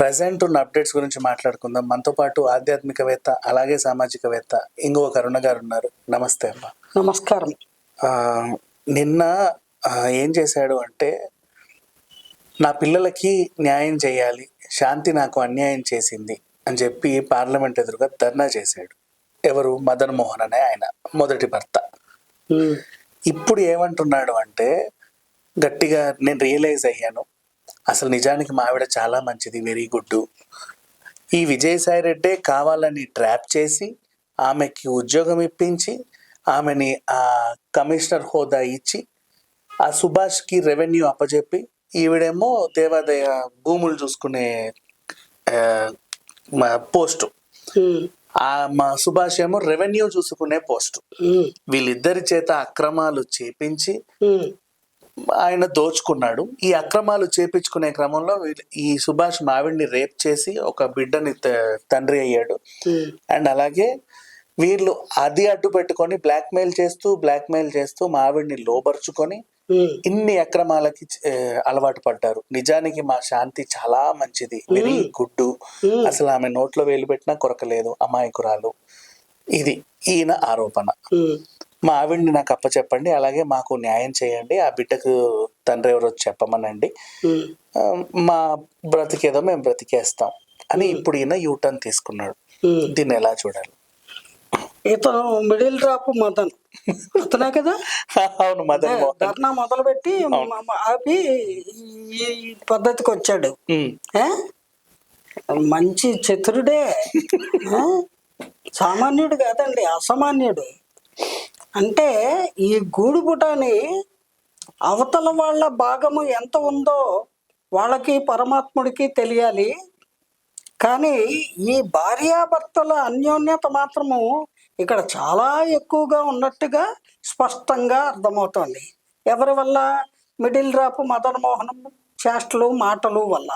Present ఉన్న updates గురించి మాట్లాడుకుందాం. మనతో పాటు ఆధ్యాత్మికవేత్త అలాగే సామాజికవేత్త ఇంకో కరుణ గారు ఉన్నారు నమస్తే అమ్మ. నమస్కారం. నిన్న ఏం చేశాడు అంటే నా పిల్లలకి న్యాయం చేయాలి శాంతి నాకు అన్యాయం చేసింది అని చెప్పి పార్లమెంట్ ఎదురుగా ధర్నా చేశాడు. ఎవరు? మదన్ మోహన్ అనే ఆయన మొదటి భర్త. ఇప్పుడు ఏమంటున్నాడు అంటే గట్టిగా నేను రియలైజ్ అయ్యాను. అసలు నిజానికి మా ఆవిడ చాలా మంచిది వెరీ గుడ్ ఈ విజయసాయి రెడ్డే కావాలని ట్రాప్ చేసి ఆమెకి ఉద్యోగం ఇప్పించి ఆమెని ఆ కమిషనర్ హోదా ఇచ్చి ఆ సుభాష్కి రెవెన్యూ అప్పచెప్పి ఈవిడేమో దేవాదాయ భూములు చూసుకునే పోస్టు ఆ మా సుభాష్ ఏమో రెవెన్యూ చూసుకునే పోస్టు వీళ్ళిద్దరి చేత అక్రమాలు చేపించి ఆయన దోచుకున్నాడు. ఈ అక్రమాలు చేపించుకునే క్రమంలో వీళ్ళ- ఈ సుభాష్ మావిడిని రేప్ చేసి ఒక బిడ్డని తండ్రి అయ్యాడు. ఉమ్, అండ్ అలాగే వీళ్ళు అది అడ్డు పెట్టుకొని బ్లాక్మెయిల్ చేస్తూ బ్లాక్మెయిల్ చేస్తూ మావిడిని లోపరుచుకొని ఉమ్, ఇన్ని అక్రమాలకి అలవాటు పడ్డారు. నిజానికి మా శాంతి చాలా మంచిది. Very good um. అసలు ఆమె నోట్లో వేలు పెట్టినా కొరకలేదు. అమాయకురాలు. ఇది ఈయన ఆరోపణ. మా ఆవిడ్ని నాకు అప్పచెప్పండి అలాగే మాకు న్యాయం చేయండి ఆ బిడ్డకు తండ్రి ఎవరో చెప్పమనండి. మా బ్రతికేదో మేము బ్రతికేస్తాం అని ఇప్పుడు ఈయన యూటర్న్ తీసుకున్నాడు. దీన్ని ఎలా చూడాలి? ఇతను మిడిల్ డ్రాప్ మదన్. అతనే కదా? అవును మదన్ ధర్నా మొదలు పెట్టి ఆపి ఈ పద్ధతికి వచ్చాడు? మంచి చతురుడే? సామాన్యుడు కాదండి అసామాన్యుడు. అంటే ఈ గూడుబుటని అవతల వాళ్ళ భాగము ఎంత ఉందో వాళ్ళకి పరమాత్ముడికి తెలియాలి. కానీ ఈ భార్యాభర్తల అన్యోన్యత మాత్రము ఇక్కడ చాలా ఎక్కువగా ఉన్నట్టుగా స్పష్టంగా అర్థమవుతోంది. ఎవరి వల్ల? మిడిల్ డ్రాప్ మదన్ మోహనం చేష్టలు మాటలు వల్ల.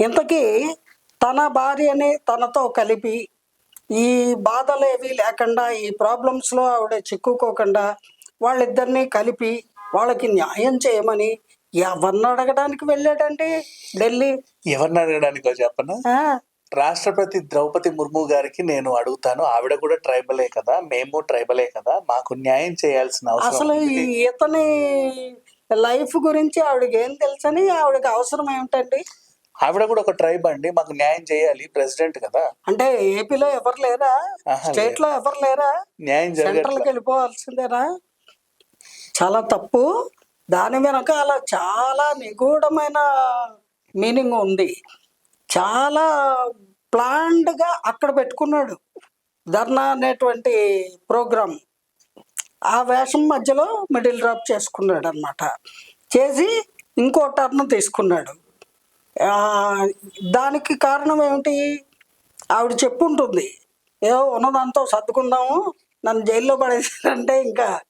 ఇంతకీ తన భార్యని తనతో కలిపి ఈ బాధలు ఏవి లేకుండా ఈ ప్రాబ్లమ్స్లో ఆవిడ చిక్కుకోకుండా వాళ్ళిద్దరినీ కలిపి వాళ్ళకి న్యాయం చేయమని ఎవరిని అడగడానికి వెళ్ళాడండి ఢిల్లీ? ఎవరిని అడగడానికో చెప్పనా? రాష్ట్రపతి ద్రౌపది ముర్ము గారికి నేను అడుగుతాను. ఆవిడ కూడా ట్రైబలే కదా. మేము ట్రైబలే కదా. మాకు న్యాయం చేయాల్సిన అవసరం అసలు. ఇతని లైఫ్ గురించి ఆవిడకి ఏం తెలుసని ఆవిడకి అవసరం ఏమిటండి? ఆవిడ కూడా ఒక ట్రైబ్ అండి. మాకు న్యాయం చేయాలి. ప్రెసిడెంట్ కదా. అంటే ఏపీలో ఎవరు లేరా? స్టేట్లో ఎవరు లేరా? న్యాయం సెంట్రల్కి వెళ్ళిపోవాల్సిందేనా? చాలా తప్పు. దాని వెనకాల చాలా నిగూఢమైన మీనింగ్ ఉంది. చాలా ప్లాన్డ్గా అక్కడ పెట్టుకున్నాడు ధర్నా అనేటువంటి ప్రోగ్రామ్ ఆ వేషం మధ్యలో మిడిల్ డ్రాప్ చేసుకున్నాడు అనమాట చేసి ఇంకో టర్న్ తీసుకున్నాడు. దానికి కారణం ఏమిటి? ఆవిడ చెప్పుంటుంది. ఏదో ఉన్నదంతా సర్దుకుందాము నన్ను జైల్లో పడేసారంటే ఇంకా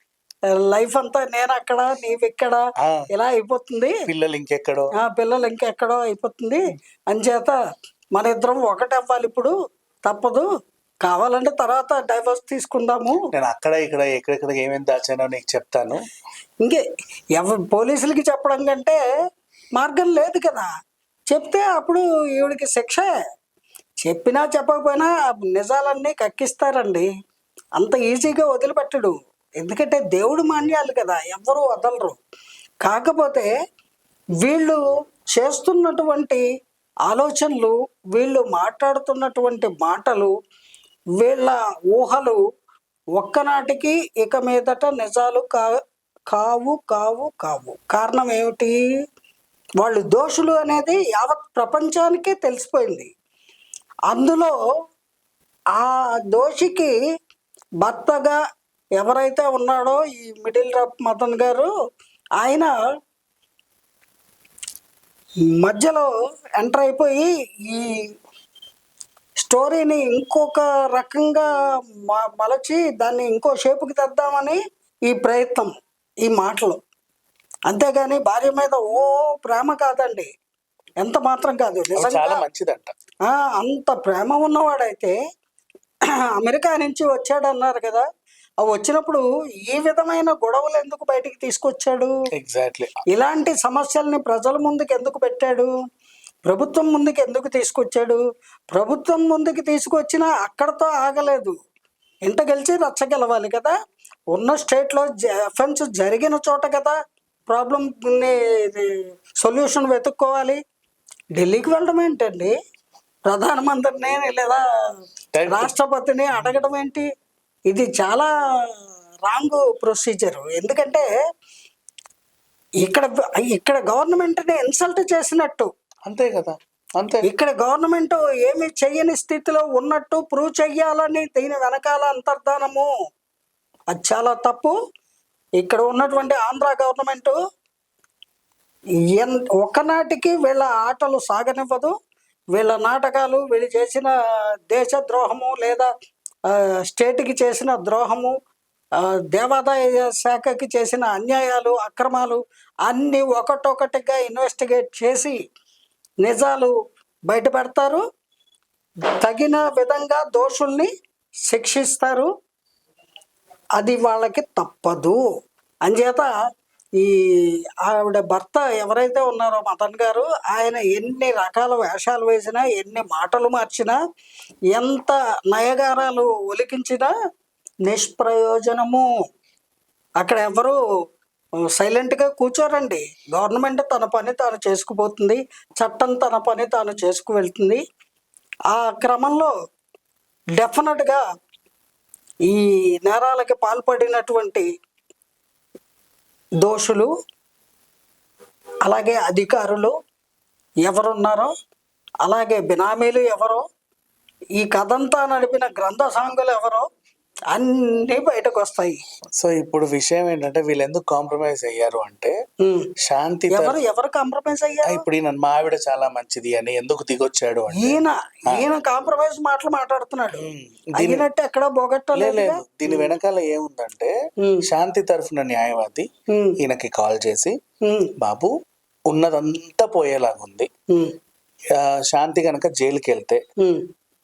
లైఫ్ అంతా నేను అక్కడ నీవు ఇక్కడ ఆ, ఇలా అయిపోతుంది. పిల్లలు ఇంకెక్కడో. ఆ పిల్లలు ఇంకెక్కడో అయిపోతుంది. అంచేత మన ఇద్దరం ఒకటి అవ్వాలి ఇప్పుడు. తప్పదు. కావాలంటే తర్వాత డైవర్స్ తీసుకుందాము. నేను అక్కడ ఇక్కడ ఎక్కడెక్కడ ఏమేమి దాచానో నీకు చెప్తాను. ఇంకే ఎవ పోలీసులకి చెప్పడం కంటే మార్గం లేదు కదా. చెప్తే అప్పుడు ఈవిడికి శిక్ష. చెప్పినా చెప్పకపోయినా నిజాలన్నీ కక్కిస్తారండి. అంత ఈజీగా వదిలిపెట్టడు. ఎందుకంటే దేవుడు మాన్యాలు కదా ఎవ్వరూ వదలరు. కాకపోతే వీళ్ళు చేస్తున్నటువంటి ఆలోచనలు వీళ్ళు మాట్లాడుతున్నటువంటి మాటలు వీళ్ళ ఊహలు ఒక్కనాటికి ఇక మీదట నిజాలు కా కావు కావు కావు. కారణం ఏమిటి? వాళ్ళు దోషులు అనేది యావత్ ప్రపంచానికే తెలిసిపోయింది. అందులో ఆ దోషికి భర్తగా ఎవరైతే ఉన్నాడో ఈ మిడిల్ రప్ మదన్ గారు ఆయన మధ్యలో ఎంటర్ అయిపోయి ఈ స్టోరీని ఇంకొక రకంగా మ- మలచి దాన్ని ఇంకో షేపుకి తెద్దామని ఈ ప్రయత్నం ఈ మాటలు. అంతేగాని భార్య మీద ఓ ప్రేమ కాదండి. ఎంత మాత్రం కాదు చాలా మంచిదంట. అంత ప్రేమ ఉన్నవాడైతే అమెరికా నుంచి వచ్చాడన్నారు కదా. ఆ వచ్చినప్పుడు ఈ విధమైన గొడవలు ఎందుకు బయటికి తీసుకొచ్చాడు? ఎగ్జాక్ట్లీ ఇలాంటి సమస్యల్ని ప్రజల ముందుకు ఎందుకు పెట్టాడు? ప్రభుత్వం ముందుకు ఎందుకు తీసుకొచ్చాడు? ప్రభుత్వం ముందుకు తీసుకొచ్చినా అక్కడతో ఆగలేదు. ఇంట గెలిచి రచ్చ గెలవాలి కదా. ఉన్న స్టేట్లో అఫెన్స్ జరిగిన చోట కదా ప్రాబ్లం సొల్యూషన్ వెతుక్కోవాలి. ఢిల్లీకి వెళ్ళడం ఏంటండి? ప్రధానమంత్రిని లేదా. రాష్ట్రపతిని అడగడం ఏంటి? ఇది చాలా రాంగ్ ప్రొసీజర్. ఎందుకంటే ఇక్కడ ఇక్కడ గవర్నమెంట్ని ఇన్సల్ట్ చేసినట్టు. అంతే కదా. అంతే. ఇక్కడ గవర్నమెంట్ ఏమి చెయ్యని స్థితిలో ఉన్నట్టు ప్రూవ్ చెయ్యాలని దీని వెనకాల అంతర్ధానము. అది చాలా తప్పు. ఇక్కడ ఉన్నటువంటి ఆంధ్ర గవర్నమెంట్ ఎన్ ఒకనాటికి వీళ్ళ ఆటలు సాగనివ్వదు. వీళ్ళ నాటకాలు వీళ్ళు చేసిన దేశ ద్రోహము లేదా స్టేట్కి చేసిన ద్రోహము దేవాదాయ శాఖకి చేసిన అన్యాయాలు అక్రమాలు అన్నీ ఒకటొకటిగా ఇన్వెస్టిగేట్ చేసి నిజాలు బయటపెడతారు. తగిన విధంగా దోషుల్ని శిక్షిస్తారు. అది వాళ్ళకి తప్పదు. అంచేత ఈ ఆవిడ భర్త ఎవరైతే ఉన్నారో మదన్ గారు ఆయన ఎన్ని రకాల వేషాలు వేసినా ఎన్ని మాటలు మార్చినా ఎంత నయగారాలు ఒలికించినా నిష్ప్రయోజనము. అక్కడ ఎవరు సైలెంట్గా కూర్చోరండి. గవర్నమెంట్ తన పని తాను చేసుకుపోతుంది. చట్టం తన పని తాను చేసుకు వెళ్తుంది ఆ క్రమంలో డెఫినెట్గా ఈ నేరాలకి పాల్పడినటువంటి దోషులు అలాగే అధికారులు ఎవరున్నారో అలాగే బినామీలు ఎవరో ఈ కథంతా నడిపిన గ్రంథ సాంగులు ఎవరో అన్నీ బయటకు వస్తాయి సో ఇప్పుడు విషయం ఏంటంటే వీళ్ళు ఎందుకు కాంప్రమైజ్ అయ్యారు అంటే. శాంతి ఎవరు ఎవరు కాంప్రమైజ్ అయ్యారు? ఇప్పుడు ఈయన మా ఆవిడ చాలా మంచిది అని ఎందుకు దిగొచ్చాడు ఈయన ఈయన కాంప్రమైజ్ మాటలు మాట్లాడుతున్నాడు. ఉమ్, దీని అయినట్టు ఎక్కడ లే- బోగట్టలేదు లేదు దీని వెనకాల ఏముందంటే శాంతి తరఫున న్యాయవాది ఈయనకి కాల్ చేసి బాబు ఉన్నదంతా పోయేలాగుంది. శాంతి కనుక జైలుకి వెళ్తే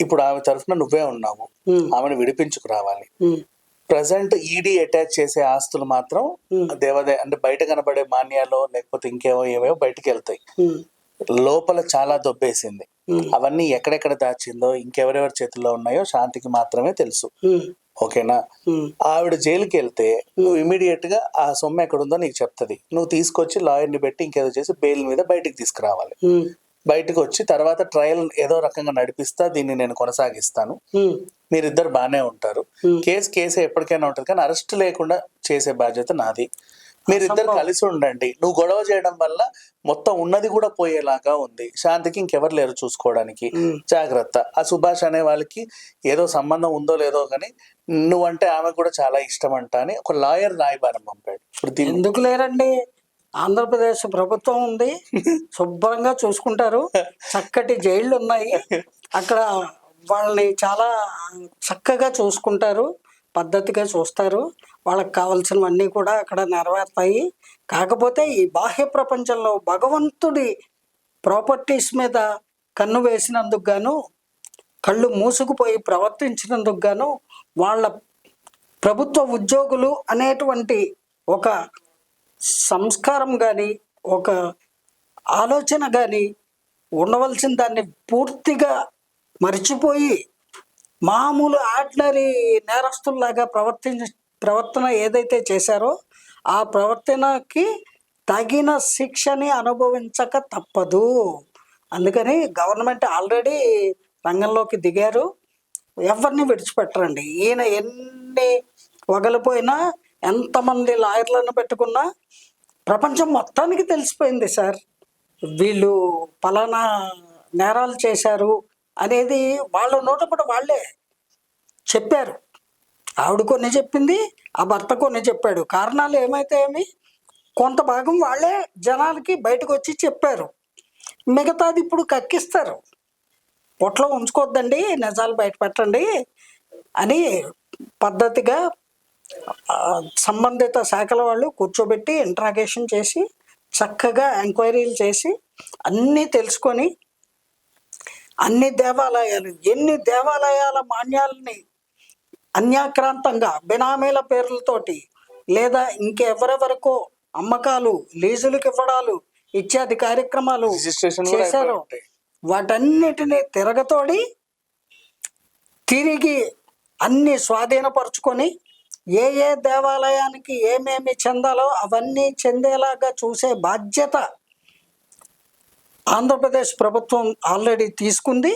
ఇప్పుడు ఆమె తరఫున నువ్వే ఉన్నావు. ఆమెను విడిపించుకు రావాలి. ప్రజెంట్ ఈడీ అటాచ్ చేసే ఆస్తులు మాత్రం దేవాదాయ అంటే బయట కనబడే మాన్యాలో లేకపోతే ఇంకేవో ఏవేవో బయటికి వెళ్తాయి. లోపల చాలా దొబ్బేసింది. అవన్నీ ఎక్కడెక్కడ దాచిందో ఇంకెవరెవరి చేతుల్లో ఉన్నాయో శాంతికి మాత్రమే తెలుసు. ఓకేనా? ఆవిడ జైలుకి వెళ్తే నువ్వు ఇమీడియట్గా ఆ సొమ్ము ఎక్కడుందో నీకు చెప్తుంది. నువ్వు తీసుకొచ్చి లాయర్ని పెట్టి ఇంకేదో చేసి బెయిల్ మీద బయటికి తీసుకురావాలి. బయటకు వచ్చి తర్వాత ట్రయల్ ఏదో రకంగా నడిపిస్తా దీన్ని నేను కొనసాగిస్తాను. మీరిద్దరు బాగానే ఉంటారు. కేసు కేసే ఎప్పటికైనా ఉంటుంది కానీ అరెస్ట్ లేకుండా చేసే బాధ్యత నాది. మీరిద్దరు కలిసి ఉండండి. నువ్వు గొడవ చేయడం వల్ల మొత్తం ఉన్నది కూడా పోయేలాగా ఉంది. శాంతికి ఇంకెవరు లేరు చూసుకోవడానికి. జాగ్రత్త. ఆ సుభాష్ అనే వాళ్ళకి ఏదో సంబంధం ఉందో లేదో కానీ నువ్వంటే ఆమె కూడా చాలా ఇష్టం అంట అని ఒక లాయర్ రాయబారం పంపాడు. ఇప్పుడు ఎందుకు లేరండి? ఆంధ్రప్రదేశ్ ప్రభుత్వం ఉంది. శుభ్రంగా చూసుకుంటారు. చక్కటి జైళ్ళు ఉన్నాయి అక్కడ వాళ్ళని చాలా చక్కగా చూసుకుంటారు. పద్ధతిగా చూస్తారు. వాళ్ళకి కావాల్సినవన్నీ కూడా అక్కడ నెరవేరుతాయి. కాకపోతే ఈ బాహ్య ప్రపంచంలో భగవంతుడి ప్రాపర్టీస్ మీద కన్ను వేసినందుకు గాను కళ్ళు మూసుకుపోయి ప్రవర్తించినందుకు గాను వాళ్ళ ప్రభుత్వ ఉద్యోగులు అనేటువంటి ఒక సంస్కారం కానీ ఒక ఆలోచన కానీ ఉండవలసిన దాన్ని పూర్తిగా మర్చిపోయి మామూలు ఆర్డినరీ నేరస్తుల్లాగా ప్రవర్తించ ప్రవర్తన ఏదైతే చేశారో ఆ ప్రవర్తనకి తగిన శిక్షని అనుభవించక తప్పదు. అందుకని గవర్నమెంట్ ఆల్రెడీ రంగంలోకి దిగారు. ఎవరిని విడిచిపెట్టరండి? ఈయన ఎన్ని వగలిపోయినా ఎంతమంది లాయర్లను పెట్టుకున్నా ప్రపంచం మొత్తానికి తెలిసిపోయింది సార్. వీళ్ళు పలానా నేరాలు చేశారు అనేది వాళ్ళ నోట కూడా వాళ్ళే చెప్పారు. ఆవిడ కొన్ని చెప్పింది ఆ భర్త కొన్ని చెప్పాడు. కారణాలు ఏమైతే ఏమి? కొంత భాగం వాళ్ళే జనాలకి బయటకు వచ్చి చెప్పారు. మిగతాది ఇప్పుడు కక్కిస్తారు. పొట్లో ఉంచుకోవద్దండి నిజాలు బయట పెట్టండి అని పద్ధతిగా సంబంధిత శాఖల వాళ్ళు కూర్చోబెట్టి ఇంట్రాగేషన్ చేసి చక్కగా ఎంక్వైరీలు చేసి అన్నీ తెలుసుకొని అన్ని దేవాలయాలు ఎన్ని దేవాలయాల మాన్యాలని అన్యాక్రాంతంగా బినామీల పేర్లతోటి లేదా ఇంకెవరెవరికో అమ్మకాలు లీజులకు ఇవ్వడాలు ఇత్యాది కార్యక్రమాలు చేశారో. వాటన్నిటిని తిరగతోడి తిరిగి అన్ని స్వాధీనపరుచుకొని ఏ ఏ దేవాలయానికి ఏమేమి చెందాలో అవన్నీ చెందేలాగా చూసే బాధ్యత ఆంధ్రప్రదేశ్ ప్రభుత్వం ఆల్రెడీ తీసుకుంది.